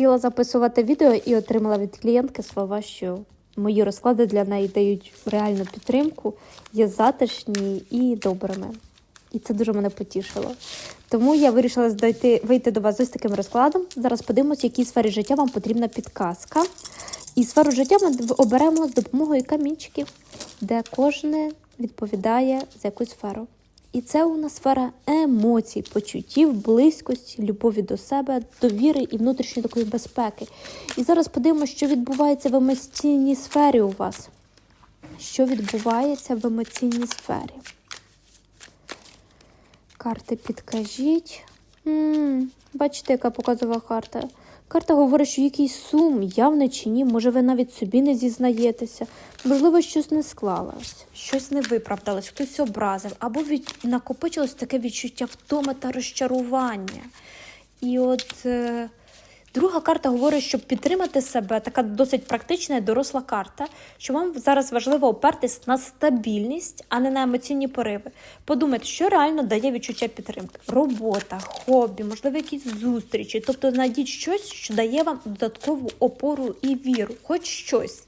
сіла записувати відео і отримала від клієнтки слова, що мої розклади для неї дають реальну підтримку, є затишні і добрими. І це дуже мене потішило. Тому я вирішила дойти, вийти до вас з таким розкладом. Зараз подивимося, в якій сфері життя вам потрібна підказка. І сферу життя ми оберемо з допомогою камінчиків, де кожне відповідає за якусь сферу. І це у нас сфера емоцій, почуттів, близькості, любові до себе, довіри і внутрішньої такої безпеки. І зараз подивимося, що відбувається в емоційній сфері у вас. Що відбувається в емоційній сфері? Карти підкажіть. м бачите, яка показова карта. Карта говорить, що якийсь сум, явне чи ні, може, ви навіть собі не зізнаєтеся. Можливо, щось не склалось, щось не виправдалось, хтось образив, або від... накопичилось таке відчуття втоми та розчарування. І от е... друга карта говорить, щоб підтримати себе, така досить практична і доросла карта, що вам зараз важливо опертись на стабільність, а не на емоційні пориви. Подумайте, що реально дає відчуття підтримки: робота, хобі, можливо, якісь зустрічі. Тобто знайдіть щось, що дає вам додаткову опору і віру, хоч щось.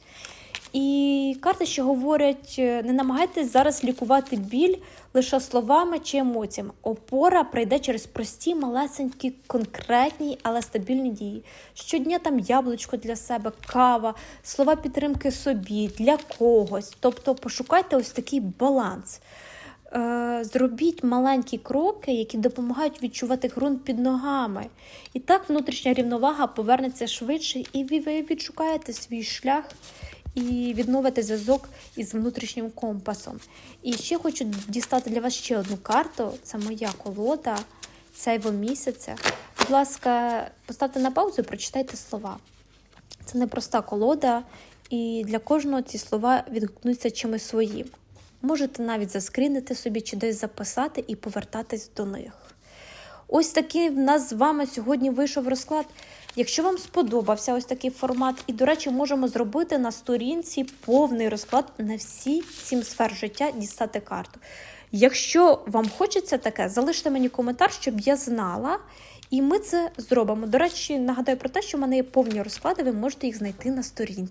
І карти ще говорять: е, не намагайтесь зараз лікувати біль лише словами чи емоціями. Опора прийде через прості, малесенькі, конкретні, але стабільні дії. Щодня там яблучко для себе, кава, слова підтримки собі, для когось. Тобто пошукайте ось такий баланс. Е, Зробіть маленькі кроки, які допомагають відчувати ґрунт під ногами. І так внутрішня рівновага повернеться швидше, і ви відшукаєте свій шлях і відновите зв'язок із внутрішнім компасом. І ще хочу дістати для вас ще одну карту. Це моя колода цейво місяця. Будь ласка, поставте на паузу і прочитайте слова. Це непроста колода, і для кожного ці слова відгукнуться чимось своїм. Можете навіть заскрінити собі чи десь записати і повертатись до них. Ось такий в нас з вами сьогодні вийшов розклад. Якщо вам сподобався ось такий формат, і, до речі, можемо зробити на сторінці повний розклад на всі сім сфер життя дістати карту. Якщо вам хочеться таке, залиште мені коментар, щоб я знала. І ми це зробимо. До речі, нагадаю про те, що в мене є повні розклади, ви можете їх знайти на сторінці.